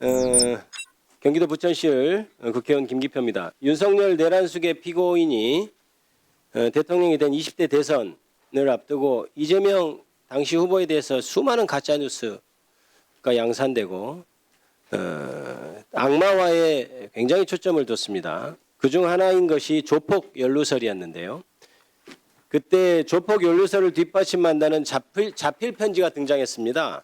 어, 경기도 부천시을 어, 국회의원 김기표입니다. 윤석열 내란숙의 피고인이 어, 대통령이 된 20대 대선을 앞두고 이재명 당시 후보에 대해서 수많은 가짜 뉴스가 양산되고 어, 악마화에 굉장히 초점을 뒀습니다. 그 중 하나인 것이 조폭 연루설이었는데요. 그때 조폭 연루설을 뒷받침한다는 자필, 자필 편지가 등장했습니다.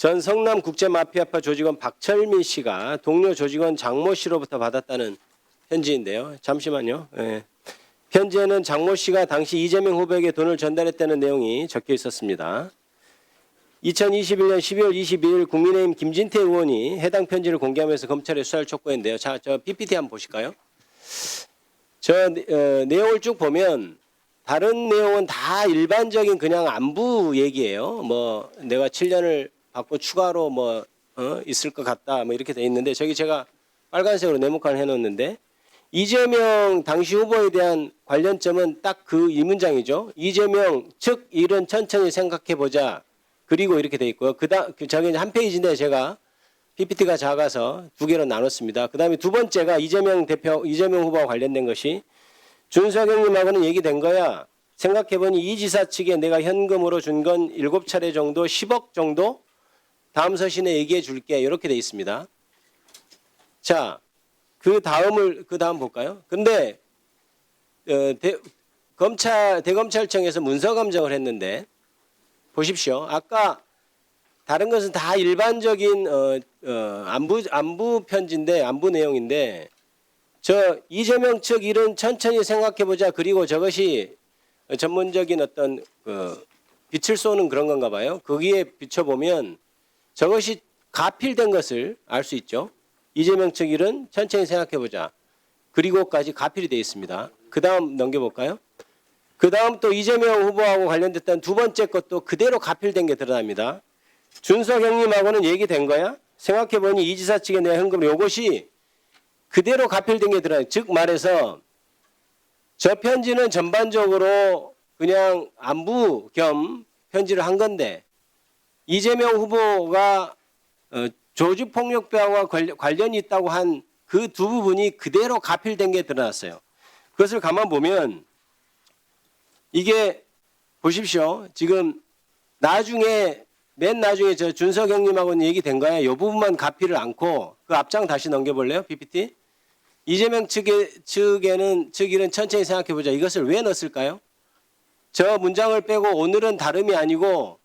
전 성남 국제 마피아파 조직원 박철민 씨가 동료 조직원 장모 씨로부터 받았다는 편지인데요. 잠시만요. 예. 편지에는 장모 씨가 당시 이재명 후보에게 돈을 전달했다는 내용이 적혀 있었습니다. 2021년 12월 22일 국민의힘 김진태 의원이 해당 편지를 공개하면서 검찰에 수사를 촉구했는데요. 자, 저 PPT 한번 보실까요? 저 어, 내용을 쭉 보면 다른 내용은 다 일반적인 그냥 안부 얘기예요. 뭐 내가 7년을 받고 추가로 뭐 어, 있을 것 같다 뭐 이렇게 돼 있는데 저기 제가 빨간색으로 네모칸 해놓는데 이재명 당시 후보에 대한 관련점은 딱 그 이 문장이죠. 이재명 측 일은 천천히 생각해 보자. 그리고 이렇게 돼 있고요. 그다 그 저기 한 페이지인데 제가 PPT가 작아서 두 개로 나눴습니다. 그다음에 두 번째가 이재명 대표 이재명 후보와 관련된 것이 준석영님하고는 얘기된 거야. 생각해보니 이 지사 측에 내가 현금으로 준 건 일곱 차례 정도 10억 정도 다음 서신에 얘기해 줄게 이렇게 돼 있습니다. 자, 그 다음을 그 다음 볼까요? 근데 어, 대, 검찰 대검찰청에서 문서 감정을 했는데 보십시오. 아까 다른 것은 다 일반적인 어, 어, 안부 안부 편지인데 안부 내용인데 저 이재명 측 일은 천천히 생각해 보자. 그리고 저것이 전문적인 어떤 그 빛을 쏘는 그런 건가 봐요. 거기에 비춰 보면 저것이 가필된 것을 알 수 있죠. 이재명 측 일은 천천히 생각해 보자. 그리고까지 가필이 되어 있습니다. 그 다음 넘겨볼까요? 그 다음 또 이재명 후보하고 관련됐던 두 번째 것도 그대로 가필된 게 드러납니다. 준석 형님하고는 얘기된 거야? 생각해보니 이 지사 측에 내가 현금 요것이 그대로 가필된 게 들어요. 즉 말해서 저 편지는 전반적으로 그냥 안부 겸 편지를 한 건데 이재명 후보가 어, 조직 폭력배와 관련- 관련이 있다고 한 그 두 부분이 그대로 가필된 게 드러났어요. 그것을 가만 보면 이게 보십시오. 지금 나중에 맨 나중에 저 준석 형님하고는 얘기된 거야. 이 부분만 가필을 않고 그 앞장 다시 넘겨볼래요? PPT? 이재명 측의, 측에는 측일은 천천히 생각해 보자. 이것을 왜 넣었을까요? 저 문장을 빼고 오늘은 다름이 아니고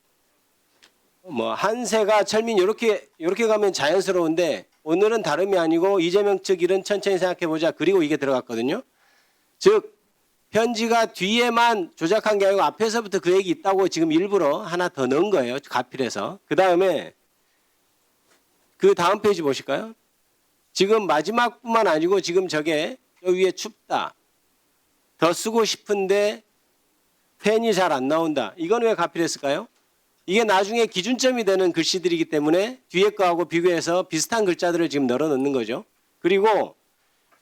뭐 한세가 철민 이렇게 이렇게 가면 자연스러운데 오늘은 다름이 아니고 이재명 측 일은 천천히 생각해 보자. 그리고 이게 들어갔거든요. 즉 편지가 뒤에만 조작한 게 아니고 앞에서부터 그 얘기 있다고 지금 일부러 하나 더 넣은 거예요. 가필해서. 그 다음에 그 다음 페이지 보실까요? 지금 마지막뿐만 아니고 지금 저게 저 위에 춥다. 더 쓰고 싶은데 펜이 잘 안 나온다. 이건 왜 가필했을까요? 이게 나중에 기준점이 되는 글씨들이기 때문에 뒤에 거하고 비교해서 비슷한 글자들을 지금 널어 넣는 거죠. 그리고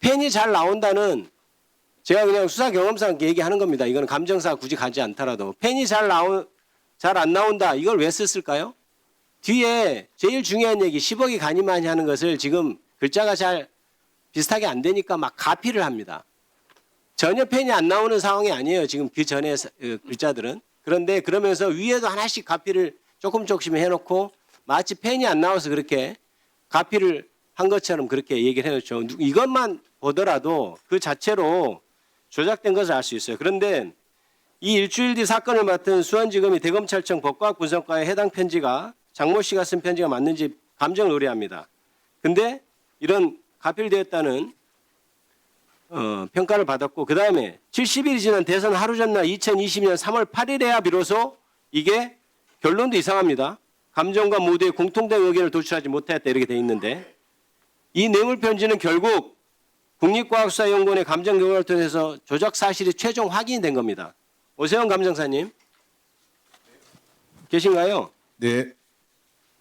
펜이 잘 나온다는 제가 그냥 수사 경험상 얘기하는 겁니다. 이거는 감정사 굳이 가지 않더라도 펜이 잘 나오 잘안 나온다. 이걸 왜 썼을까요? 뒤에 제일 중요한 얘기 10억이 가니마니 하는 것을 지금 글자가 잘 비슷하게 안 되니까 막 가피를 합니다. 전혀 펜이 안 나오는 상황이 아니에요. 지금 그 전에 사- 어, 글자들은. 그런데 그러면서 위에도 하나씩 가피를 조금 조금씩 해놓고 마치 펜이 안 나와서 그렇게 가피를 한 것처럼 그렇게 얘기를 해놓죠. 누- 이것만 보더라도 그 자체로 조작된 것을 알 수 있어요. 그런데 이 일주일 뒤 사건을 맡은 수원지검이 대검찰청 법과학 분석과의 해당 편지가 장모 씨가 쓴 편지가 맞는지 감정을 의뢰합니다. 근데 이런 가필되었다는 어, 평가를 받았고 그 다음에 70일이 지난 대선 하루 전날 2020년 3월 8일에야 비로소 이게 결론도 이상합니다. 감정과 모두의 공통된 의견을 도출하지 못했다 이렇게 돼 있는데 이 뇌물 편지는 결국 국립과학수사연구원의 감정 경과를 통해서 조작 사실이 최종 확인이 된 겁니다. 오세훈 감정사님 계신가요? 네,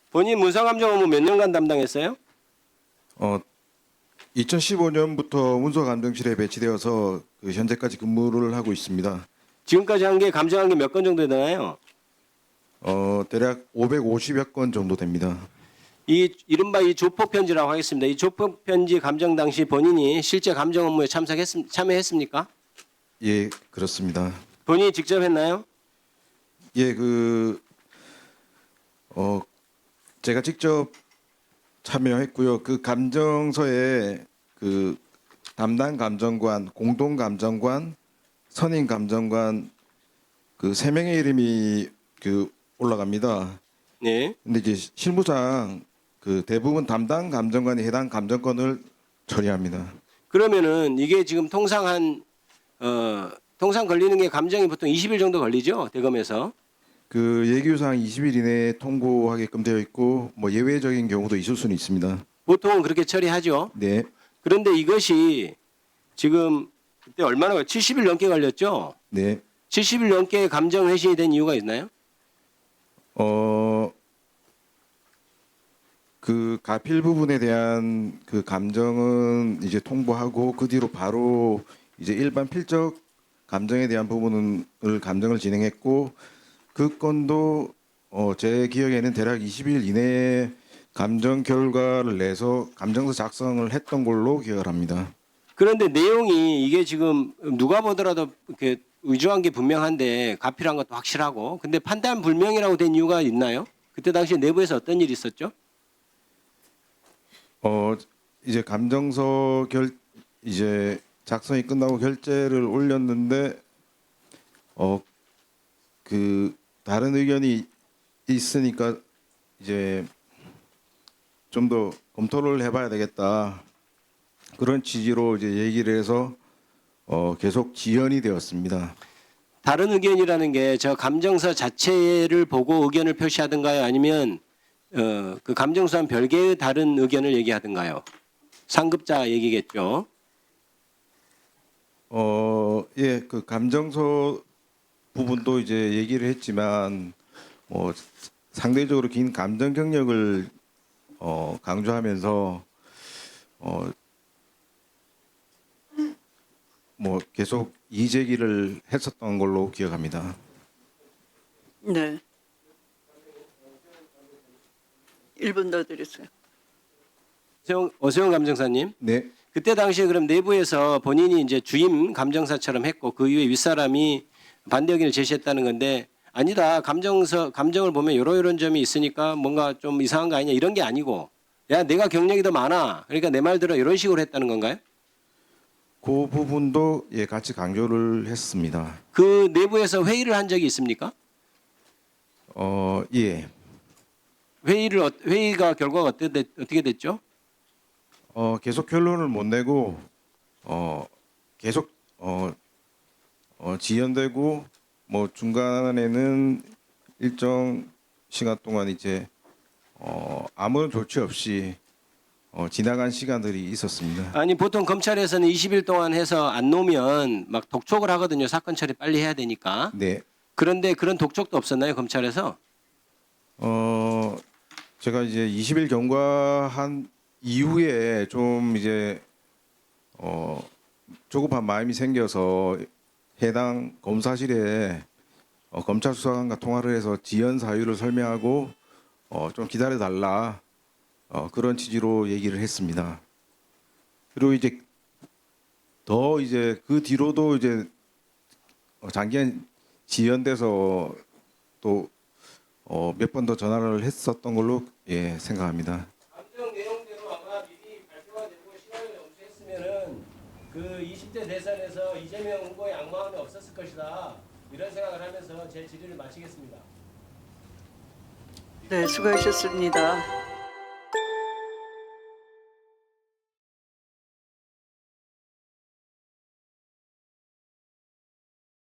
본인 문서감정 업무 몇 년간 담당했어요? 어, 2015년부터 문서 감정실에 배치되어서 그 현재까지 근무를 하고 있습니다. 지금까지 한 게 감정한 게 몇 건 정도 되나요? 어, 대략 550여 건 정도 됩니다. 이 이른바 이 조폭 편지라고 하겠습니다. 이 조폭 편지 감정 당시 본인이 실제 감정 업무에 참석했 참여했습니까? 예, 그렇습니다. 본인이 직접 했나요? 예, 그, 어, 제가 직접 참여했고요. 그 감정서에 그 담당 감정관, 공동 감정관, 선임 감정관 그 세 명의 이름이 그 올라갑니다. 네. 근데 이제 실무상 그 대부분 담당 감정관이 해당 감정권을 처리합니다. 그러면은 이게 지금 통상 한 어, 통상 걸리는 게 감정이 보통 20일 정도 걸리죠 대검에서. 그 예규상 20일 이내에 통보하게끔 되어 있고 뭐 예외적인 경우도 있을 수는 있습니다. 보통은 그렇게 처리하죠. 네. 그런데 이것이 지금 그때 얼마나 걸 70일 넘게 걸렸죠. 네. 70일 넘게 감정 회신이 된 이유가 있나요? 어, 그 가필 부분에 대한 그 감정은 이제 통보하고 그 뒤로 바로 이제 일반 필적 감정에 대한 부분을 감정을 진행했고 그 건도 어, 제 기억에는 대략 20일 이내에 감정 결과를 내서 감정서 작성을 했던 걸로 기억을 합니다. 그런데 내용이 이게 지금 누가 보더라도 이렇게 의조한 게 분명한데 가필한 것도 확실하고 근데 판단 불명이라고 된 이유가 있나요? 그때 당시 내부에서 어떤 일이 있었죠? 어 이제 감정서 결 이제 작성이 끝나고 결제를 올렸는데 어그 다른 의견이 있으니까 이제 좀 더 검토를 해봐야 되겠다 그런 취지로 이제 얘기를 해서 어 계속 지연이 되었습니다. 다른 의견이라는 게 저 감정서 자체를 보고 의견을 표시하든가요? 아니면 어, 그 감정서와 별개의 다른 의견을 얘기하든가요? 상급자 얘기겠죠. 어, 예, 그 감정서 부분도 이제 얘기를 했지만 뭐 상대적으로 긴 감정 경력을 어, 강조하면서 어, 뭐 계속 이제기를 했었던 걸로 기억합니다. 네. 1분 더 드렸어요. 어세영, 어세영 감정사님. 네, 그때 당시에 그럼 내부에서 본인이 이제 주임 감정사처럼 했고 그 이후에 윗사람이 반대 의견을 제시했다는 건데 아니다 감정서 감정을 보면 요런 요런 점이 있으니까 뭔가 좀 이상한 거 아니냐 이런 게 아니고 야 내가 경력이 더 많아 그러니까 내말 들어 이런 식으로 했다는 건가요? 그 부분도 예 같이 강조를 했습니다. 그 내부에서 회의를 한 적이 있습니까? 어, 예, 회의를 어- 회의가 결과가 어떻게 됐죠? 어, 계속 결론을 못 내고 어, 계속 어, 어, 지연되고 뭐 중간에는 일정 시간 동안 이제 어, 아무런 조치 없이 어, 지나간 시간들이 있었습니다. 아니 보통 검찰에서는 20일 동안 해서 안 놓으면 막 독촉을 하거든요. 사건 처리 빨리 해야 되니까. 네, 그런데 그런 독촉도 없었나요 검찰에서? 어, 제가 이제 20일 경과한 이후에 좀 이제 어, 조급한 마음이 생겨서 해당 검사실에 어, 검찰 수사관과 통화를 해서 지연 사유를 설명하고 어, 좀 기다려 달라 어, 그런 취지로 얘기를 했습니다. 그리고 이제 더 이제 그 뒤로도 이제 어, 장기간 지연돼서 또 어, 몇번더 전화를 했었던 걸로 예, 생각합니다. 감정 내용대로 아마 미리 발표가 되고 시간을 엄수했으면은 그 20대 대선에서 이재명 후보의 악마음이 없었을 것이다. 이런 생각을 하면서 제 질의를 마치겠습니다. 네, 수고하셨습니다.